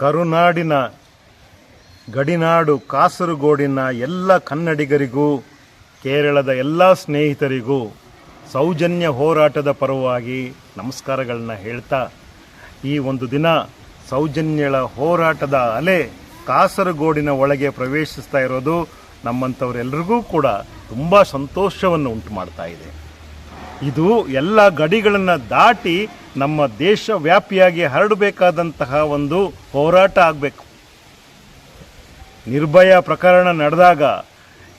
ಕರುನಾಡಿನ ಗಡಿನಾಡು ಕಾಸರಗೋಡಿನ ಎಲ್ಲ ಕನ್ನಡಿಗರಿಗೂ, ಕೇರಳದ ಎಲ್ಲ ಸ್ನೇಹಿತರಿಗೂ ಸೌಜನ್ಯ ಹೋರಾಟದ ಪರವಾಗಿ ನಮಸ್ಕಾರಗಳನ್ನ ಹೇಳ್ತಾ, ಈ ಒಂದು ದಿನ ಸೌಜನ್ಯಳ ಹೋರಾಟದ ಅಲೆ ಕಾಸರಗೋಡಿನ ಒಳಗೆ ಪ್ರವೇಶಿಸ್ತಾ ಇರೋದು ನಮ್ಮಂಥವರೆಲ್ಲರಿಗೂ ಕೂಡ ತುಂಬ ಸಂತೋಷವನ್ನು ಉಂಟು ಮಾಡ್ತಾ ಇದೆ. ಇದು ಎಲ್ಲ ಗಡಿಗಳನ್ನು ದಾಟಿ ನಮ್ಮ ದೇಶ ವ್ಯಾಪಿಯಾಗಿ ಹರಡಬೇಕಾದಂತಹ ಒಂದು ಹೋರಾಟ ಆಗಬೇಕು. ನಿರ್ಭಯ ಪ್ರಕರಣ ನಡೆದಾಗ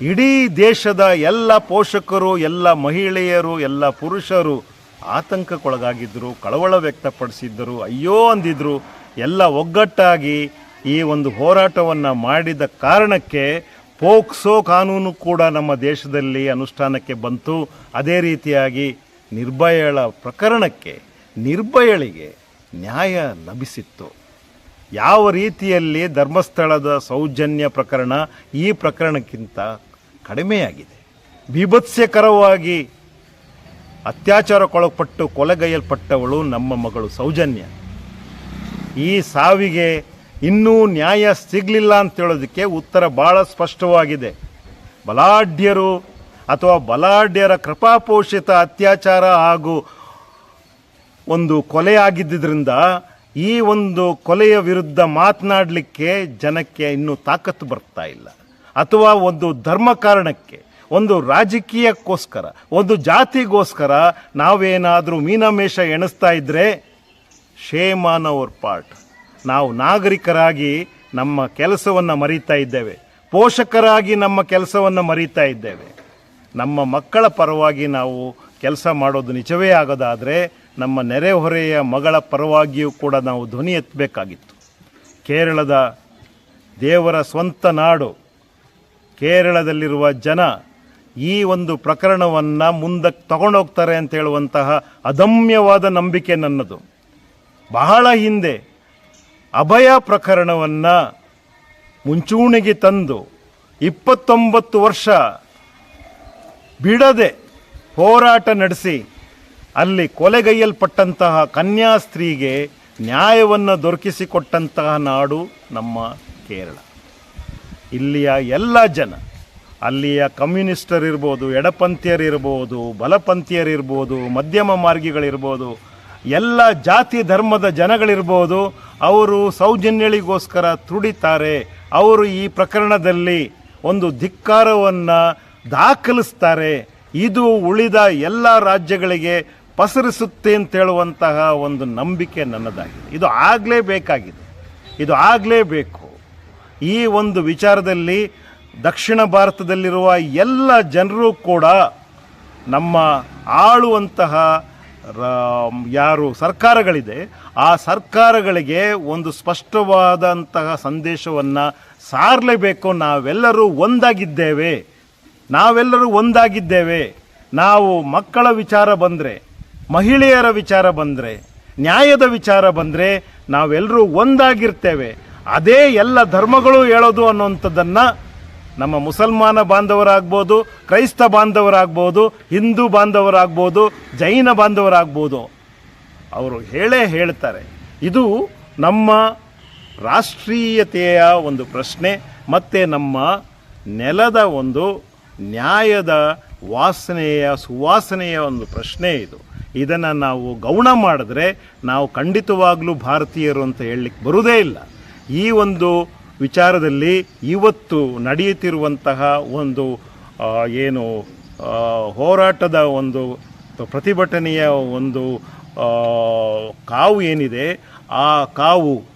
ಇಡೀ ದೇಶದ ಎಲ್ಲ ಪೋಷಕರು, ಎಲ್ಲ ಮಹಿಳೆಯರು, ಎಲ್ಲ ಪುರುಷರು ಆತಂಕಕ್ಕೊಳಗಾಗಿದ್ದರು, ಕಳವಳ ವ್ಯಕ್ತಪಡಿಸಿದ್ದರು, ಅಯ್ಯೋ ಅಂದಿದ್ರು, ಎಲ್ಲ ಒಗ್ಗಟ್ಟಾಗಿ ಈ ಒಂದು ಹೋರಾಟವನ್ನು ಮಾಡಿದ ಕಾರಣಕ್ಕೆ ಪೋಕ್ಸೋ ಕಾನೂನು ಕೂಡ ನಮ್ಮ ದೇಶದಲ್ಲಿ ಅನುಷ್ಠಾನಕ್ಕೆ ಬಂತು. ಅದೇ ರೀತಿಯಾಗಿ ನಿರ್ಭಯಳ ಪ್ರಕರಣಕ್ಕೆ ನಿರ್ಭಯಳಿಗೆ ನ್ಯಾಯ ಲಭಿಸಿತ್ತು. ಯಾವ ರೀತಿಯಲ್ಲಿ ಧರ್ಮಸ್ಥಳದ ಸೌಜನ್ಯ ಪ್ರಕರಣ ಈ ಪ್ರಕರಣಕ್ಕಿಂತ ಕಡಿಮೆಯಾಗಿದೆ. ಬೀಭತ್ಸ್ಯಕರವಾಗಿ ಅತ್ಯಾಚಾರಕ್ಕೊಳಪಟ್ಟು ಕೊಲೆಗೈಯಲ್ಪಟ್ಟವಳು ನಮ್ಮ ಮಗಳು ಸೌಜನ್ಯ. ಈ ಸಾವಿಗೆ ಇನ್ನೂ ನ್ಯಾಯ ಸಿಗಲಿಲ್ಲ ಅಂತ ಹೇಳೋದಕ್ಕೆ ಉತ್ತರ ಭಾಳ ಸ್ಪಷ್ಟವಾಗಿದೆ. ಬಲಾಢ್ಯರು ಅಥವಾ ಬಲಾಢ್ಯರ ಕೃಪಾಪೋಷಿತ ಅತ್ಯಾಚಾರ ಹಾಗೂ ಒಂದು ಕೊಲೆಯಾಗಿದ್ದರಿಂದ ಈ ಒಂದು ಕೊಲೆಯ ವಿರುದ್ಧ ಮಾತನಾಡಲಿಕ್ಕೆ ಜನಕ್ಕೆ ಇನ್ನೂ ತಾಕತ್ತು ಬರ್ತಾ ಇಲ್ಲ. ಅಥವಾ ಒಂದು ಧರ್ಮ ಕಾರಣಕ್ಕೆ, ಒಂದು ರಾಜಕೀಯಕ್ಕೋಸ್ಕರ, ಒಂದು ಜಾತಿಗೋಸ್ಕರ ನಾವೇನಾದರೂ ಮೀನಮೇಷ ಎಣಿಸ್ತಾ ಇದ್ದರೆ ಶೇಮ್ ಆನ್ ಅವರ್ ಪಾರ್ಟ್ ನಾವು ನಾಗರಿಕರಾಗಿ ನಮ್ಮ ಕೆಲಸವನ್ನು ಮರೀತಾ ಇದ್ದೇವೆ. ಪೋಷಕರಾಗಿ ನಮ್ಮ ಕೆಲಸವನ್ನು ಮರೀತಾ ಇದ್ದೇವೆ. ನಮ್ಮ ಮಕ್ಕಳ ಪರವಾಗಿ ನಾವು ಕೆಲಸ ಮಾಡೋದು ನಿಜವೇ ಆಗೋದಾದರೆ ನಮ್ಮ ನೆರೆಹೊರೆಯ ಮಗಳ ಪರವಾಗಿಯೂ ಕೂಡ ನಾವು ಧ್ವನಿ ಎತ್ತಬೇಕಾಗಿತ್ತು. ಕೇರಳದ ದೇವರ ಸ್ವಂತ ನಾಡು, ಕೇರಳದಲ್ಲಿರುವ ಜನ ಈ ಒಂದು ಪ್ರಕರಣವನ್ನು ಮುಂದಕ್ಕೆ ತಗೊಂಡೋಗ್ತಾರೆ ಅಂತ ಹೇಳುವಂತಹ ಅದಮ್ಯವಾದ ನಂಬಿಕೆ ನನ್ನದು. ಬಹಳ ಹಿಂದೆ ಅಭಯ ಪ್ರಕರಣವನ್ನು ಮುಂಚೂಣಿಗೆ ತಂದು ಇಪ್ಪತ್ತೊಂಬತ್ತು ವರ್ಷ ಬಿಡದೆ ಹೋರಾಟ ನಡೆಸಿ ಅಲ್ಲಿ ಕೊಲೆಗೈಯಲ್ಪಟ್ಟಂತಹ ಕನ್ಯಾಸ್ತ್ರೀಗೆ ನ್ಯಾಯವನ್ನು ದೊರಕಿಸಿಕೊಟ್ಟಂತಹ ನಾಡು ನಮ್ಮ ಕೇರಳ. ಇಲ್ಲಿಯ ಎಲ್ಲ ಜನ, ಅಲ್ಲಿಯ ಕಮ್ಯುನಿಸ್ಟರಿರ್ಬೋದು, ಎಡಪಂಥೀಯರಿರ್ಬೋದು, ಬಲಪಂಥೀಯರಿರ್ಬೋದು, ಮಧ್ಯಮ ಮಾರ್ಗಿಗಳಿರ್ಬೋದು, ಎಲ್ಲ ಜಾತಿ ಧರ್ಮದ ಜನಗಳಿರ್ಬೋದು, ಅವರು ಸೌಜನ್ಯಳಿಗೋಸ್ಕರ ತುಡಿತಾರೆ. ಅವರು ಈ ಪ್ರಕರಣದಲ್ಲಿ ಒಂದು ಧಿಕ್ಕಾರವನ್ನು ದಾಖಲಿಸ್ತಾರೆ. ಇದು ಉಳಿದ ಎಲ್ಲ ರಾಜ್ಯಗಳಿಗೆ ಪಸರಿಸುತ್ತೆ ಅಂತ ಹೇಳುವಂತಹ ಒಂದು ನಂಬಿಕೆ ನನ್ನದಾಗಿದೆ. ಇದು ಆಗಲೇಬೇಕಾಗಿದೆ ಇದು ಆಗಲೇಬೇಕು ಈ ಒಂದು ವಿಚಾರದಲ್ಲಿ ದಕ್ಷಿಣ ಭಾರತದಲ್ಲಿರುವ ಎಲ್ಲ ಜನರು ಕೂಡ ನಮ್ಮ ಆಳುವಂತಹ ಯಾರು ಸರ್ಕಾರಗಳಿದೆ, ಆ ಸರ್ಕಾರಗಳಿಗೆ ಒಂದು ಸ್ಪಷ್ಟವಾದಂತಹ ಸಂದೇಶವನ್ನು ಸಾರಲೇಬೇಕು. ನಾವೆಲ್ಲರೂ ಒಂದಾಗಿದ್ದೇವೆ. ನಾವೆಲ್ಲರೂ ಒಂದಾಗಿದ್ದೇವೆ. ನಾವು ಮಕ್ಕಳ ವಿಚಾರ ಬಂದರೆ, ಮಹಿಳೆಯರ ವಿಚಾರ ಬಂದರೆ, ನ್ಯಾಯದ ವಿಚಾರ ಬಂದರೆ ನಾವೆಲ್ಲರೂ ಒಂದಾಗಿರ್ತೇವೆ. ಅದೇ ಎಲ್ಲ ಧರ್ಮಗಳು ಹೇಳೋದು ಅನ್ನುವಂಥದ್ದನ್ನು ನಮ್ಮ ಮುಸಲ್ಮಾನ ಬಾಂಧವರಾಗ್ಬೋದು, ಕ್ರೈಸ್ತ ಬಾಂಧವರಾಗ್ಬೋದು, ಹಿಂದೂ ಬಾಂಧವರಾಗ್ಬೋದು, ಜೈನ ಬಾಂಧವರಾಗ್ಬೋದು. ಅವರು ಹೇಳೇ ಹೇಳ್ತಾರೆ. ಇದು ನಮ್ಮ ರಾಷ್ಟ್ರೀಯತೆಯ ಒಂದು ಪ್ರಶ್ನೆ, ಮತ್ತು ನಮ್ಮ ನೆಲದ ಒಂದು ನ್ಯಾಯದ ವಾಸನೆಯ ಸುವಾಸನೆಯ ಒಂದು ಪ್ರಶ್ನೆ ಇದು. ಇದನ್ನು ನಾವು ಗೌಣ ಮಾಡಿದ್ರೆ ನಾವು ಖಂಡಿತವಾಗಲೂ ಭಾರತೀಯರು ಅಂತ ಹೇಳಲಿಕ್ಕೆ ಬರುವುದೇ ಇಲ್ಲ. ಈ ಒಂದು ವಿಚಾರದಲ್ಲಿ ಇವತ್ತು ನಡೆಯುತ್ತಿರುವಂತಹ ಒಂದು ಏನು ಹೋರಾಟದ ಒಂದು ಪ್ರತಿಭಟನೆಯ ಒಂದು ಕಾವು ಏನಿದೆ, ಆ ಕಾವು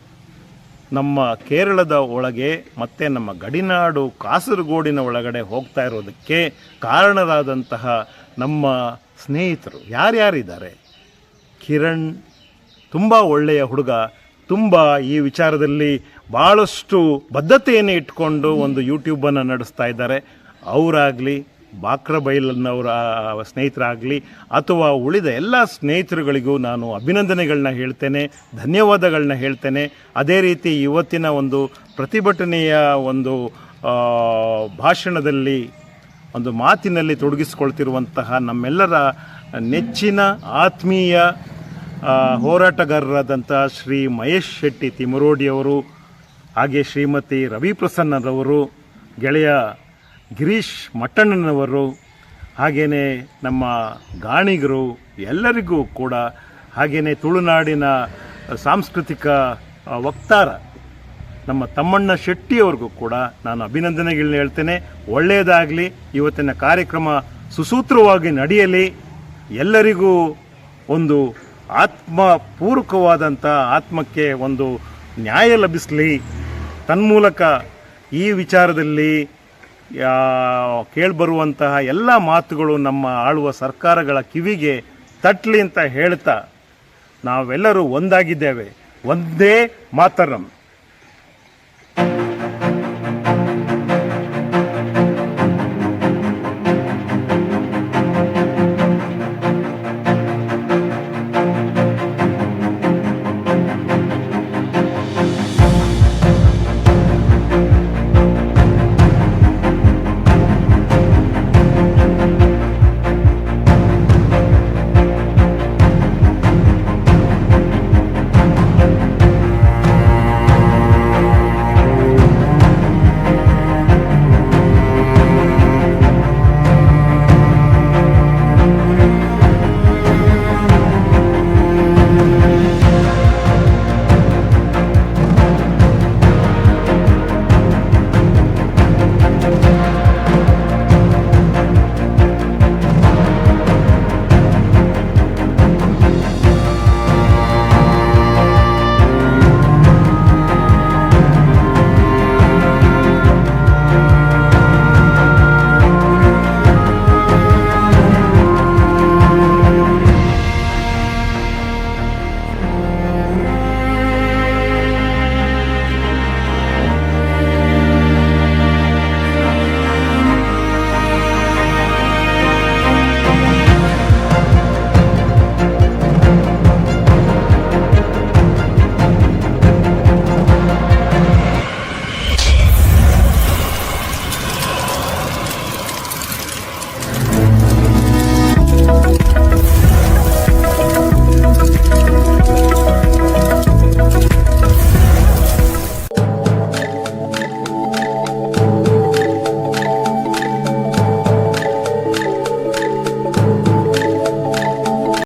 ನಮ್ಮ ಕೇರಳದ ಒಳಗೆ ಮತ್ತು ನಮ್ಮ ಗಡಿನಾಡು ಕಾಸರಗೋಡಿನ ಒಳಗಡೆ ಹೋಗ್ತಾ ಇರೋದಕ್ಕೆ ಕಾರಣರಾದಂತಹ ನಮ್ಮ ಸ್ನೇಹಿತರು ಯಾರ್ಯಾರಿದ್ದಾರೆ? ಕಿರಣ್ ತುಂಬ ಒಳ್ಳೆಯ ಹುಡುಗ. ತುಂಬ ಈ ವಿಚಾರದಲ್ಲಿ ಭಾಳಷ್ಟು ಬದ್ಧತೆಯನ್ನು ಇಟ್ಕೊಂಡು ಒಂದು ಯೂಟ್ಯೂಬನ್ನು ನಡೆಸ್ತಾ ಇದ್ದಾರೆ. ಅವರಾಗಲಿ ಬಾಕ್ರ ಬೈಲನ್ನವರ ಸ್ನೇಹಿತರಾಗಲಿ ಅಥವಾ ಉಳಿದ ಎಲ್ಲ ಸ್ನೇಹಿತರುಗಳಿಗೂ ನಾನು ಅಭಿನಂದನೆಗಳನ್ನ ಹೇಳ್ತೇನೆ ಧನ್ಯವಾದಗಳನ್ನ ಹೇಳ್ತೇನೆ. ಅದೇ ರೀತಿ ಇವತ್ತಿನ ಒಂದು ಪ್ರತಿಭಟನೆಯ ಒಂದು ಭಾಷಣದಲ್ಲಿ, ಒಂದು ಮಾತಿನಲ್ಲಿ ತೊಡಗಿಸಿಕೊಳ್ತಿರುವಂತಹ ನಮ್ಮೆಲ್ಲರ ನೆಚ್ಚಿನ ಆತ್ಮೀಯ ಹೋರಾಟಗಾರರಾದಂಥ ಶ್ರೀ ಮಹೇಶ್ ಶೆಟ್ಟಿ ತಿಮರೋಡಿಯವರು ಹಾಗೆ ಶ್ರೀಮತಿ ರವಿ ಪ್ರಸನ್ನರವರು ಗೆಳೆಯ ಗಿರೀಶ್ ಮಟ್ಟಣ್ಣನವರು ಹಾಗೆಯೇ ನಮ್ಮ ಗಾಣಿಗರು ಎಲ್ಲರಿಗೂ ಕೂಡ ಹಾಗೆಯೇ ತುಳುನಾಡಿನ ಸಾಂಸ್ಕೃತಿಕ ವಕ್ತಾರ ನಮ್ಮ ತಮ್ಮಣ್ಣ ಶೆಟ್ಟಿಯವ್ರಿಗೂ ಕೂಡ ನಾನು ಅಭಿನಂದನೆಗಳನ್ನ ಹೇಳ್ತೇನೆ. ಒಳ್ಳೆಯದಾಗಲಿ ಇವತ್ತಿನ ಕಾರ್ಯಕ್ರಮ ಸುಸೂತ್ರವಾಗಿ ನಡೆಯಲಿ. ಎಲ್ಲರಿಗೂ ಒಂದು ಆತ್ಮಪೂರ್ವಕವಾದಂಥ ಆತ್ಮಕ್ಕೆ ಒಂದು ನ್ಯಾಯ ಲಭಿಸಲಿ. ತನ್ಮೂಲಕ ಈ ವಿಚಾರದಲ್ಲಿ ಕೇಳಿಬರುವಂತಹ ಎಲ್ಲ ಮಾತುಗಳು ನಮ್ಮ ಆಳುವ ಸರ್ಕಾರಗಳ ಕಿವಿಗೆ ತಟ್ಟಲಿ ಅಂತ ಹೇಳ್ತಾ ನಾವೆಲ್ಲರೂ ಒಂದಾಗಿದ್ದೇವೆ. ಒಂದೇ ಮಾತರಂ.